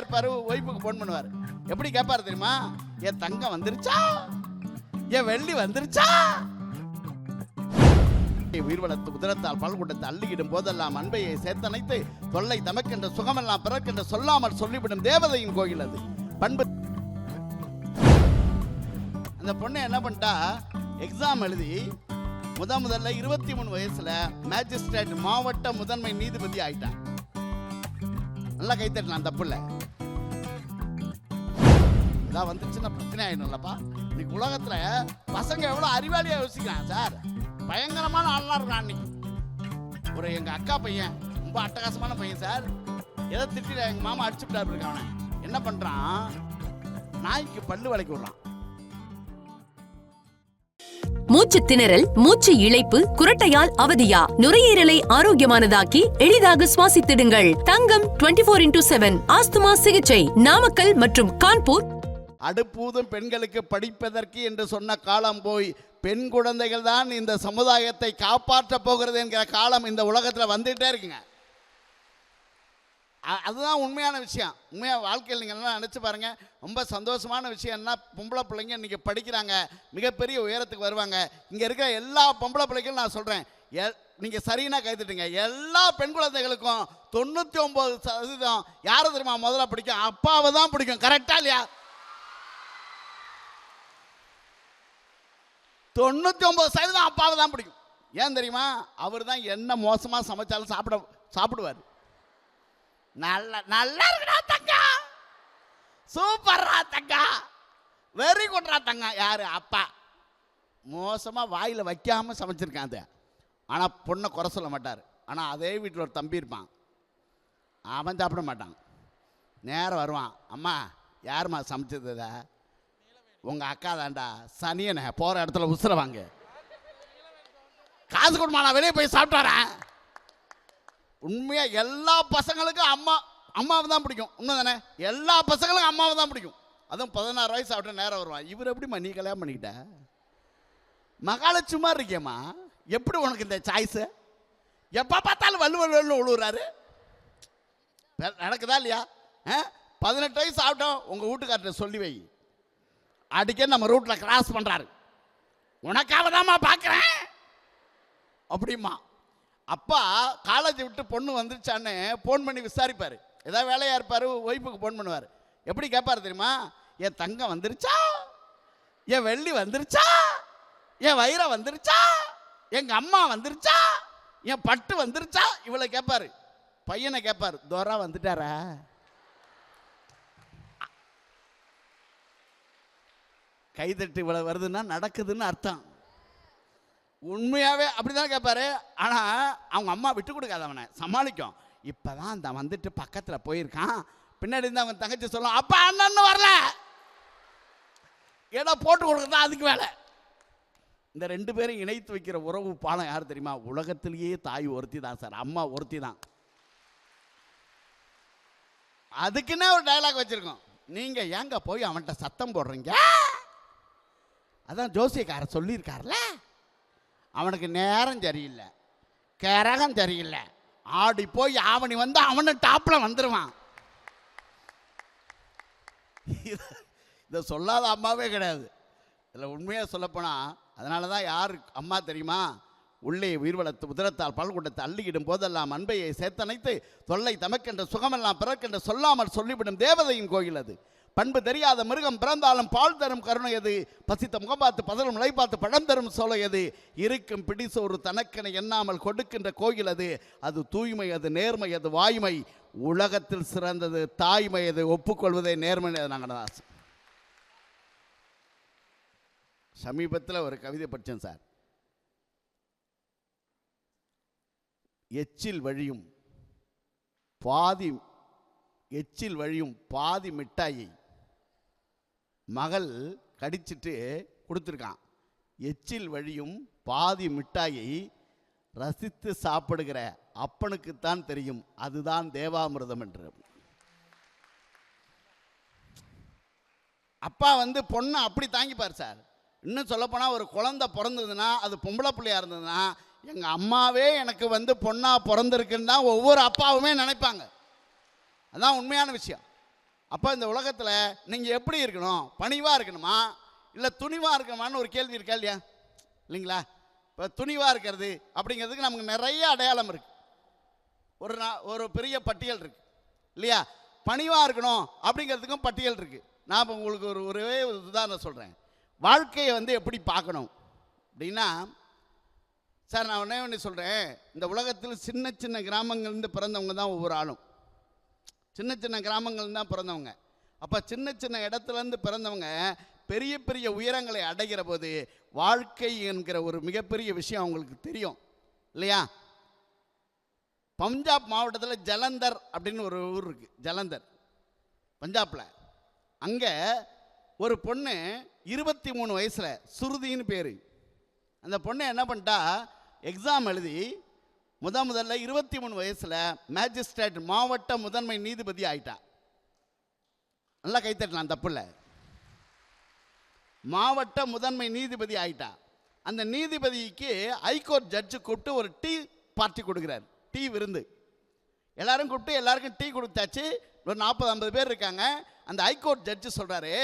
இருப்பாரு ஒய்ஃபுக்கு ஃபோன் பண்ணுவார். எப்படி கேட்பாரு தெரியுமா? என் தங்கம் வந்துருச்சா? என் வெள்ளி வந்துருச்சா? உயிர் வளர்த்து உதரத்தால் பல்குடத்தை அள்ளியிடும் போதெல்லாம் அன்பையை சேர்த்தனைத்து தொல்லை தமக்கென்ற சுகமெல்லாம் பிறக்கின்ற சொல்லாமல் சொல்லிவிடும் தேவதையின் கோயில் அது. பண்பு அந்த பொண்ணு என்ன பண்ணிட்டா எக்ஸாம் எழுதி முத முதல்ல இருபத்தி மூணு வயசுல மேஜிஸ்ட்ரேட் மாவட்ட முதன்மை நீதிபதி ஆயிட்டான் நல்லா கைத்தட்டலாம் தப்பு இல்லை இதான் வந்துச்சுன்னா பிரச்சனை ஆயிடும்லப்பா. இன்னைக்கு உலகத்துல பசங்க எவ்வளவு அறிவாளியா யோசிக்கிறான் சார். பயங்கரமான ஆள்லாம் இருக்கான் அன்னைக்கு ஒரு எங்க அக்கா பையன் ரொம்ப அட்டகாசமான பையன் சார். எதை திட்டில எங்க மாமா அடிச்சுட்டாரு இருக்கான் என்ன பண்றான்? நாய்க்கு பல்லு விளக்கி விடுறான். மூச்சு திணறல் மூச்சு இழைப்பு குரட்டையால் அவதியா? நுரையீரலை ஆரோக்கியமானதாக்கி எளிதாக சுவாசித்திடுங்கள். Thangam 24 four into seven asthma சிகிச்சை. நாமக்கல் மற்றும் கான்பூர். அடுப்பூதும் பெண்களுக்கு படிப்பதற்கு என்று சொன்ன காலம் போய் பெண் குழந்தைகள் தான் இந்த சமுதாயத்தை காப்பாற்றப் போகிறது என்கிற காலம் இந்த உலகத்தில் வந்துட்டே இருக்குங்க. அதுதான் உண்மையான விஷயம். உண்மையாக வாழ்க்கையில் நீங்கள் எல்லாம் நினச்சி பாருங்கள் ரொம்ப சந்தோஷமான விஷயம்னா பொம்பளை பிள்ளைங்க இன்றைக்கி படிக்கிறாங்க. மிகப்பெரிய உயரத்துக்கு வருவாங்க. இங்கே இருக்கிற எல்லா பொம்பளை பிள்ளைகளும் நான் சொல்கிறேன் எல் நீங்கள் சரினா கைத்துட்டுங்க எல்லா பெண் குழந்தைகளுக்கும் தொண்ணூற்றி ஒம்பது சதவீதம் யாரை தெரியுமா முதல்ல பிடிக்கும்? அப்பாவை தான் பிடிக்கும். கரெக்டாக இல்லையா? தொண்ணூற்றி ஒம்பது சதவீதம் அப்பாவை தான் பிடிக்கும். ஏன் தெரியுமா? அவர் தான் என்ன மோசமாக சமைச்சாலும் சாப்பிட சாப்பிடுவார். நல்ல நல்லா இருக்குடா தங்கா. சூப்பர்ரா தங்கா. வெரி குட்ரா தங்கா. யாரு? அப்பா. மோசமாக வாயில் வைக்காமல் சமைச்சிருக்கான் அது. ஆனால் பொண்ணை குறை சொல்ல மாட்டார். ஆனால் அதே வீட்டில் ஒரு தம்பி இருப்பான். அவன் சாப்பிட மாட்டான். நேரம் வருவான். அம்மா யாரும்மா சமைச்சது உங்கள் அக்கா தான்டா. சனியனை போகிற இடத்துல உசுர வாங்க. காசு கொடுமா நான் வெளியே போய் சாப்பிட்டு வரேன். உண்மையாக எல்லா பசங்களுக்கும் அம்மா அம்மாவை தான் பிடிக்கும். உண்மை தானே எல்லா பசங்களுக்கும் அம்மாவை தான் பிடிக்கும். அதுவும் பதினாறு வயசு சாப்பிட்டு நேரம் வருவான். இவர் எப்படிம்மா நீ கல்யாணம் பண்ணிக்கிட்ட? மகாலட்சுமா இருக்கேம்மா எப்படி உனக்கு இந்த சாய்ஸு எப்போ பார்த்தாலும் வல்லு வல்லு விழுவுறாரு நடக்குதா இல்லையா? ஆ? பதினெட்டு வயசு ஆகட்டும் உங்கள் வீட்டுக்கார்ட்ட சொல்லி வை. அடிக்க நம்ம ரூட்டில் கிராஸ் பண்ணுறாரு உனக்காக தான்மா பார்க்குறேன் அப்படிமா அப்பா காலேஜ் விட்டு பொண்ணு வந்துருச்சான்னு ஃபோன் பண்ணி விசாரிப்பார். ஏதாவது வேலையாக இருப்பார் ஒய்ஃபுக்கு ஃபோன் பண்ணுவார். எப்படி கேட்பார் தெரியுமா? என் தங்கம் வந்துருச்சா? என் வெள்ளி வந்துருச்சா? என் வைரம் வந்துருச்சா? எங்கள் அம்மா வந்துருச்சா? என் பட்டு வந்துருச்சா? இவளை கேட்பாரு பையனை கேட்பார் தோரா வந்துட்டாரா? கைதட்டு இவ்வளோ வருதுன்னா நடக்குதுன்னு அர்த்தம். உண்மையாகவே அப்படி தான் கேட்பாரு ஆனால் அவங்க அம்மா விட்டு கொடுக்காத அவனை. சமாளிக்கும். இப்போ தான் அந்த வந்துட்டு பக்கத்தில் போயிருக்கான். பின்னாடி இருந்து அவங்க தங்கச்சி சொல்லும் அப்பா அண்ணன்னு வரல. ஏதோ போட்டு கொடுக்குறதா அதுக்கு வேலை. இந்த ரெண்டு பேரும் இணைத்து வைக்கிற உறவு பாலம் யார் தெரியுமா? உலகத்திலேயே தாய் ஒருத்தி தான் சார். அம்மா ஒருத்தி தான் அதுக்குன்னே ஒரு டயலாக் வச்சிருக்கோம். நீங்கள் ஏங்க போய் அவன்கிட்ட சத்தம் போடுறீங்க? அதான் ஜோசியக்காரர் சொல்லியிருக்காருல்ல. அவனுக்கு நேரம் சரியில்லை. கரகம் சரியில்லை. ஆடி போய் ஆவணி வந்து அவனை டாப்பில் வந்துடுவான் இதை சொல்லாத அம்மாவே கிடையாது. இதில் உண்மையாக சொல்லப்போனால் அதனால தான் யார் அம்மா தெரியுமா? உள்ளே உயிர் வளர்த்து உதரத்தால் பல்குடத்தை அள்ளியிடும் போதெல்லாம் அன்பையை சேர்த்தனைத்து தொல்லை தமக்கென்ற சுகமெல்லாம் பிறக்கென்று சொல்லாமல் சொல்லிவிடும் தேவதையின் கோயில் அது. பண்பு தெரியாத மிருகம் பிறந்தாலும் பால் தரும் கருணை எது? பசித்த முகம் பார்த்து பதலும் நிலை பார்த்து பழம் தரும் சோலை எது? இருக்கும் பிடிசோறு தனக்கென எண்ணாமல் கொடுக்கின்ற கோயில் அது. அது தூய்மை அது நேர்மை அது வாய்மை. உலகத்தில் சிறந்தது தாய்மை அது ஒப்புக்கொள்வதே நேர்மை நாங்கள் சமீபத்தில் ஒரு கவிதை படித்தேன் சார். எச்சில் வழியும் பாதி எச்சில் வழியும் பாதி மிட்டாயை. மகள் கடிச்சிட்டு கொடுத்துருக்கான். எச்சில் வழியும் பாதி மிட்டாயை ரசித்து சாப்பிடுகிற அப்பனுக்குத்தான் தெரியும். அதுதான் தேவாமிர்தம் என்று. அப்பா வந்து பொண்ணை அப்படி தாங்கிப்பார் சார். இன்னும் சொல்லப்போனால் ஒரு குழந்தை பிறந்ததுன்னா அது பொம்பளை பிள்ளையா இருந்ததுன்னா எங்கள் அம்மாவே எனக்கு வந்து பொண்ணாக பிறந்திருக்குன்னு தான் ஒவ்வொரு அப்பாவுமே நினைப்பாங்க. அதான் உண்மையான விஷயம். அப்போ இந்த உலகத்தில் நீங்கள் எப்படி இருக்கணும்? பணிவாக இருக்கணுமா? இல்லை துணிவாக இருக்கணுமான்னு ஒரு கேள்வி இருக்கா இல்லையா? இல்லைங்களா? இப்போ துணிவாக இருக்கிறது அப்படிங்கிறதுக்கு நமக்கு நிறைய அடையாளம் இருக்குது ஒரு நா- ஒரு பெரிய பட்டியல் இருக்குது இல்லையா? பணிவாக இருக்கணும் அப்படிங்கிறதுக்கும் பட்டியல் இருக்குது நான் இப்போ உங்களுக்கு ஒரு ஒரே உதாரணம் சொல்கிறேன் வாழ்க்கையை வந்து எப்படி பார்க்கணும்? அப்படின்னா சார் நான் ஒன்றே ஒன்று சொல்கிறேன் இந்த உலகத்தில் சின்ன சின்ன கிராமங்கள்லேருந்து பிறந்தவங்க தான் ஒவ்வொரு ஆளும். சின்ன சின்ன கிராமங்கள் தான் பிறந்தவங்க. அப்போ சின்ன சின்ன இடத்துலேருந்து பிறந்தவங்க பெரிய பெரிய உயரங்களை அடைகிற போது வாழ்க்கை என்கிற ஒரு மிகப்பெரிய விஷயம் அவங்களுக்கு தெரியும். இல்லையா? பஞ்சாப் மாவட்டத்தில் ஜலந்தர் அப்படின்னு ஒரு ஊர் இருக்கு. ஜலந்தர். பஞ்சாப்ல. அங்கே ஒரு பொண்ணு இருபத்தி மூணு வயசில் சுருதின்னு பேர். அந்த பொண்ணு என்ன பண்ணிட்டா எக்ஸாம் எழுதி முத முதல்ல இருபத்தி மூணு வயசில் மேஜிஸ்ட்ரேட் மாவட்ட முதன்மை நீதிபதி ஆயிட்டா. நல்லா கைத்தட்டலாம் தப்பு இல்லை மாவட்ட முதன்மை நீதிபதி ஆயிட்டா. அந்த நீதிபதிக்கு ஹைகோர்ட் ஜட்ஜு கூப்பிட்டு ஒரு டீ பார்ட்டி கொடுக்குறாரு. டீ விருந்து. எல்லாரும் கூப்பிட்டு எல்லாருக்கும் டீ கொடுத்தாச்சு. ஒரு நாற்பது ஐம்பது பேர் இருக்காங்க. அந்த ஹைகோர்ட் ஜட்ஜு சொல்கிறாரு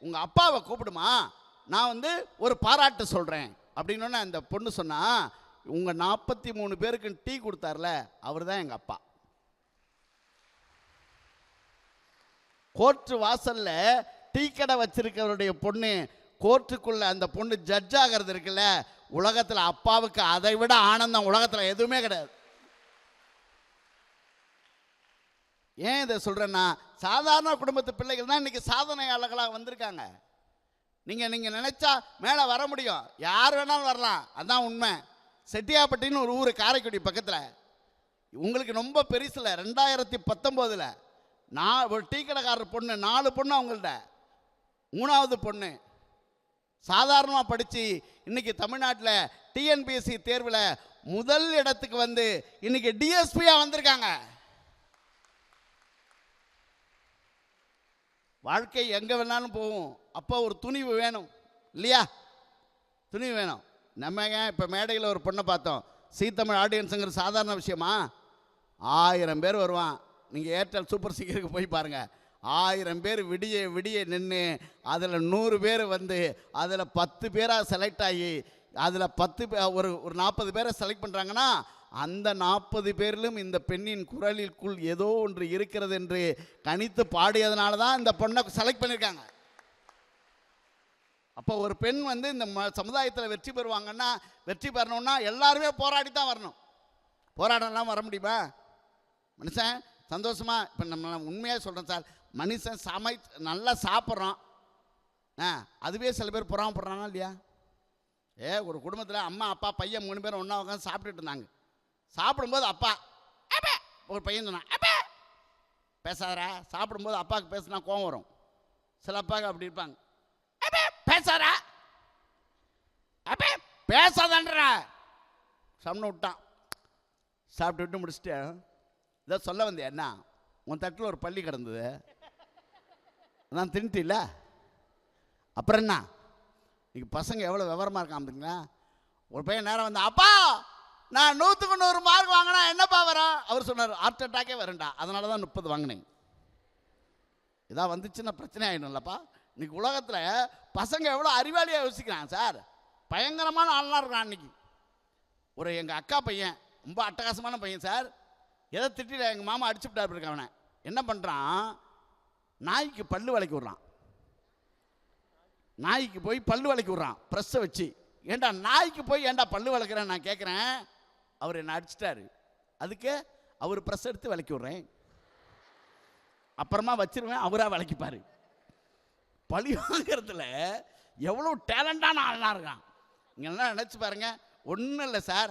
உங்கள் அப்பாவை கூப்பிடுமா? நான் வந்து ஒரு பாராட்டு சொல்கிறேன் அப்படின்னு அந்த பொண்ணு சொன்னால் உங்கள் நாற்பத்தி மூணு பேருக்கு டீ கொடுத்தார்ல அவர் தான் எங்கள் அப்பா. கோர்ட்டு வாசல்ல டீ கடை வச்சிருக்கிறவருடைய பொண்ணு கோர்ட்டுக்குள்ள அந்த பொண்ணு ஜட்ஜ் ஆகிறது இருக்குல்ல உலகத்தில் அப்பாவுக்கு அதை விட ஆனந்தம் உலகத்தில் எதுவுமே கிடையாது. ஏன் இதை சொல்கிறேன்னா சாதாரண குடும்பத்து பிள்ளைகள் தான் இன்றைக்கி சாதனையாளர்களாக வந்திருக்காங்க. நீங்கள் நீங்கள் நினச்சா மேலே வர முடியும். யார் வேணாலும் வரலாம். அதான் உண்மை. செட்டியாப்பட்டின்னு ஒரு ஊர் காரைக்குடி பக்கத்தில். உங்களுக்கு ரொம்ப பெருசில் ரெண்டாயிரத்தி பத்தொம்போதில் நான் ஒரு டீ கடைக்காரர் பொண்ணு நாலு பொண்ணு அவங்கள்ட்ட. மூணாவது பொண்ணு. சாதாரணமாக படித்து இன்னைக்கு தமிழ்நாட்டில் டிஎன்பிஎஸ்சி தேர்வில் முதல் இடத்துக்கு வந்து இன்னைக்கு டிஎஸ்பியாக வந்திருக்காங்க. வாழ்க்கை எங்கே வேணாலும் போகும். அப்போ ஒரு துணிவு வேணும் இல்லையா? துணிவு வேணும். நம்ம ஏன் இப்போ மேடையில் ஒரு பொண்ணை பார்த்தோம். சீத்தமிழ் ஆடியன்ஸுங்கிற சாதாரண விஷயமா? ஆயிரம் பேர் வருவான். நீங்கள் ஏர்டெல் சூப்பர் சிங்கருக்கு போய் பாருங்கள் ஆயிரம் பேர் விடிய விடிய நின்று அதில் நூறு பேர் வந்து அதில் பத்து பேராக செலக்ட் ஆகி அதில் பத்து ஒரு ஒரு நாற்பது பேரை செலக்ட் பண்ணுறாங்கன்னா அந்த நாற்பது பேரிலும் இந்த பெண்ணின் குரலிற்குள் ஏதோ ஒன்று இருக்கிறது என்று கணித்து பாடியதுனால தான் இந்த பொண்ணை செலக்ட் பண்ணியிருக்காங்க அப்போ ஒரு பெண் வந்து இந்த ம சமுதாயத்தில் வெற்றி பெறுவாங்கன்னா வெற்றி பெறணும்னா எல்லாருமே போராடி தான் வரணும். போராடலாம் வர முடியுமா? மனுஷன் சந்தோஷமாக இப்போ நம்ம உண்மையாக சொல்கிறேன் சார். மனுஷன் சமை நல்லா சாப்பிட்றோம் ஆ அதுவே சில பேர் பொறாமப்படுறானா இல்லையா? ஏ ஒரு குடும்பத்தில் அம்மா அப்பா பையன் மூணு பேரும் ஒன்றா உட்காந்து சாப்பிட்டுட்டு இருந்தாங்க. சாப்பிடும்போது அப்பா அப்பா! ஒரு பையன் சொன்னான் அப்பா! பேசாதரா சாப்பிடும்போது அப்பாவுக்கு பேசுனா கோவம் வரும். சில அப்பாவுக்கு அப்படி இருப்பாங்க. அப்பா பேசாதடா பேசாதன்ற. சம்னு விட்டான். சாப்பிட்டு விட்டு முடிச்சுட்டு இதை சொல்ல வந்தேன் என்ன? உன் தட்டில் ஒரு பள்ளி கிடந்தது. நான் தின்ட்டில்ல அப்புறம் என்ன? இன்னைக்கு பசங்க எவ்வளோ விவரமாக இருக்கான் பார்த்தீங்களா ஒரு பையன் நேரம் வந்து அப்பா நான் நூற்றுக்கு நூறு மார்க் வாங்கினா என்னப்பா வரும்? அவர் சொன்னார் ஹார்ட் அட்டாக்கே வரேன்டா அதனால தான் முப்பது வாங்கினேன். இதா வந்துச்சுன்னா பிரச்சனை ஆகிடும்லப்பா இன்னைக்கு உலகத்தில் பசங்க எவ்வளோ அறிவாளியாக யோசிக்கிறான் சார்? பயங்கரமான ஆள்லாம் இருக்கான் அன்னைக்கு ஒரு எங்கள் அக்கா பையன் ரொம்ப அட்டகாசமான பையன் சார். எதை திட்டில எங்கள் மாமா அடிச்சு விட்டாரு இருக்க அவனை. என்ன பண்ணுறான் நாய்க்கு பல்லு விளக்கி விட்றான். நாய்க்கு போய் பல்லு விளக்கி விட்றான் ப்ரெஸ்ஸை வச்சு. ஏன்டா நாய்க்கு போய் ஏன்டா பல்லு விளக்குறேன் நான் கேட்குறேன் அவர் என்னை அடிச்சிட்டாரு. அதுக்கு அவர் ப்ரெஸ் எடுத்து விளக்கி விட்றேன். அப்புறமா வச்சிருவேன் அவராக விளக்கிப்பார். பழி வாங்கிறதுல எவ்வளோ டேலண்டான ஆளாக இருக்கான். இங்கெல்லாம் நினச்சி பாருங்க. ஒன்றும் இல்லை சார்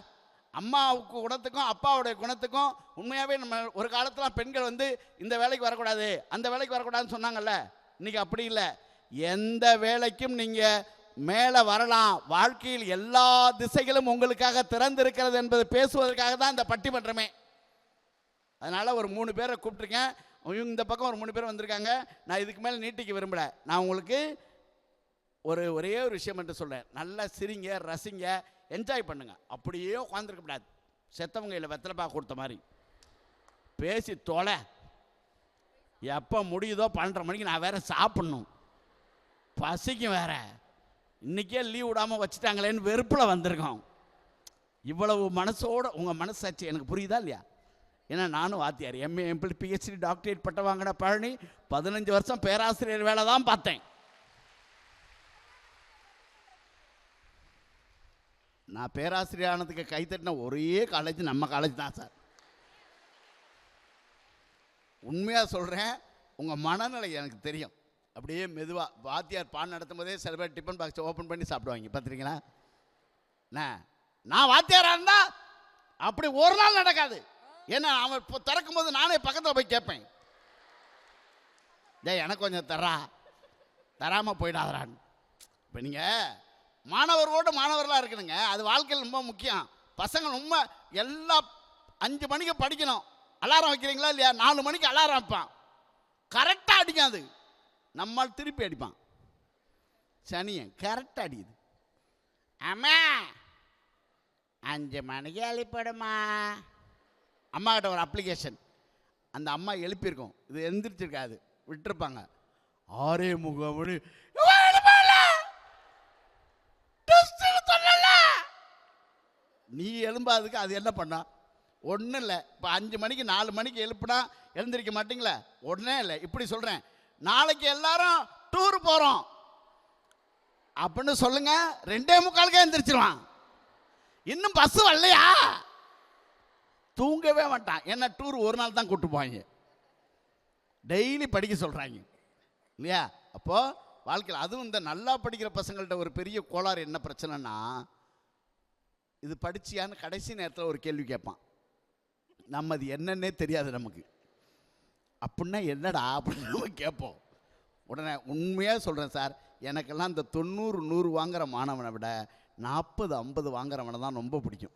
அம்மாவுக்கு குணத்துக்கும் அப்பாவுடைய குணத்துக்கும் உண்மையாகவே நம்ம ஒரு காலத்தில் பெண்கள் வந்து இந்த வேலைக்கு வரக்கூடாது அந்த வேலைக்கு வரக்கூடாதுன்னு சொன்னாங்கல்ல. இன்னைக்கு அப்படி இல்லை. எந்த வேலைக்கும் நீங்கள் மேலே வரலாம். வாழ்க்கையில் எல்லா திசைகளும் உங்களுக்காக திறந்திருக்கிறது என்பது பேசுவதற்காக தான் இந்த பட்டிமன்றமே. அதனால் ஒரு மூணு பேரை கூப்பிட்ருக்கேன் இவங்க இந்த பக்கம் ஒரு மூணு பேர் வந்திருக்காங்க. நான் இதுக்கு மேலே நீட்டிக்க விரும்பல. நான் உங்களுக்கு ஒரு ஒரே ஒரு விஷயம் மட்டும் சொல்கிறேன் நல்லா சிரிங்க ரசிங்க என்ஜாய் பண்ணுங்கள் அப்படியே உட்காந்துருக்க கூடாது. செத்தவங்க இல்லை வெத்தலைப்பா கொடுத்த மாதிரி. பேசி தொலை. எப்போ முடியுதோ பன்னெண்டரை மணிக்கு நான் வேறு சாப்பிட்ணும். பசிக்கும் வேற. இன்றைக்கே லீவ் விடாமல் வச்சுட்டாங்களேன்னு வெறுப்பில் வந்திருக்கோம். இவ்வளவு மனசோட உங்கள் மனசாட்சி எனக்கு புரியுதா இல்லையா? ஏன்னா நானும் வாத்தியார் எம்ஏ எம்பிள் பிஹெச்டி டாக்டரேட் பட்டம் வாங்கின பழனி பதினஞ்சு வருஷம் பேராசிரியர் வேலை தான் பார்த்தேன். நான் பேராசிரியர் ஆனதுக்கு கைத்தட்டின ஒரே காலேஜ் நம்ம காலேஜ் தான் சார். உண்மையாக சொல்கிறேன் உங்கள் மனநிலை எனக்கு தெரியும். அப்படியே மெதுவாக வாத்தியார் பான் நடத்தும் போதே சில பேர் டிஃபன் பாக்ஸை ஓப்பன் பண்ணி சாப்பிடுவாங்க பார்த்துருக்கீங்களா? என்ன? நான் வாத்தியாராக இருந்தால் அப்படி ஒரு நாள் நடக்காது. ஏன்னா அவன் இப்போ திறக்கும் போது நானே பக்கத்தில் போய் கேட்பேன். டேய் எனக்கு கொஞ்சம் தரா தராமல் போயிடாதரான்னு இப்போ நீங்கள் மாணவர்களோட மாணவர்களாக இருக்கணுங்க. அது வாழ்க்கையில் ரொம்ப முக்கியம். பசங்க ரொம்ப எல்லா அஞ்சு மணிக்கு படிக்கணும். அலாரம் வைக்கிறீங்களா இல்லையா? நாலு மணிக்கு அலாரம் வைப்பான். கரெக்டாக அடிக்கும் அது நம்மால் திருப்பி அடிப்பான். சனியன் கரெக்டாக அடிக்குது. அம்மா அஞ்சு மணிக்கு அழிப்படுமா அம்மா கிட்ட ஒரு அப்ளிகேஷன் அந்த அம்மா எழுப்பியிருக்கோம். இது எந்திரிச்சிருக்காது. விட்டுருப்பாங்க. ஆரே முகம் நீ எழும்பாதுக்கு அது என்ன பண்ணா? ஒன்றும் இல்லை. இப்போ அஞ்சு மணிக்கு நாலு மணிக்கு எழுப்புனா எழுந்திருக்க மாட்டீங்களா? ஒன்றே இல்லை. இப்படி சொல்கிறேன் நாளைக்கு எல்லாரும் டூர் போகிறோம் அப்படின்னு சொல்லுங்க. ரெண்டே முக்காலுக்கே எழுந்திரிச்சிருவான் இன்னும் பஸ் வரலையா? தூங்கவே மாட்டான். ஏன்னா டூர் ஒரு நாள் தான் கூட்டு போவாங்க. டெய்லி படிக்க சொல்கிறாங்க இல்லையா? அப்போது வாழ்க்கையில் அதுவும் இந்த நல்லா படிக்கிற பசங்கள்கிட்ட ஒரு பெரிய கோளாறு என்ன பிரச்சனைனா இது படிச்சியான்னு கடைசி நேரத்தில் ஒரு கேள்வி கேட்பான். நம்ம அது என்னன்னே தெரியாது நமக்கு. அப்படின்னா என்னடா அப்படின்னு நம்ம கேட்போம். உடனே உண்மையாக சொல்கிறேன் சார் எனக்கெல்லாம் இந்த தொண்ணூறு நூறு வாங்குகிற மாணவனை விட நாற்பது ஐம்பது வாங்குறவனை தான் ரொம்ப பிடிக்கும்.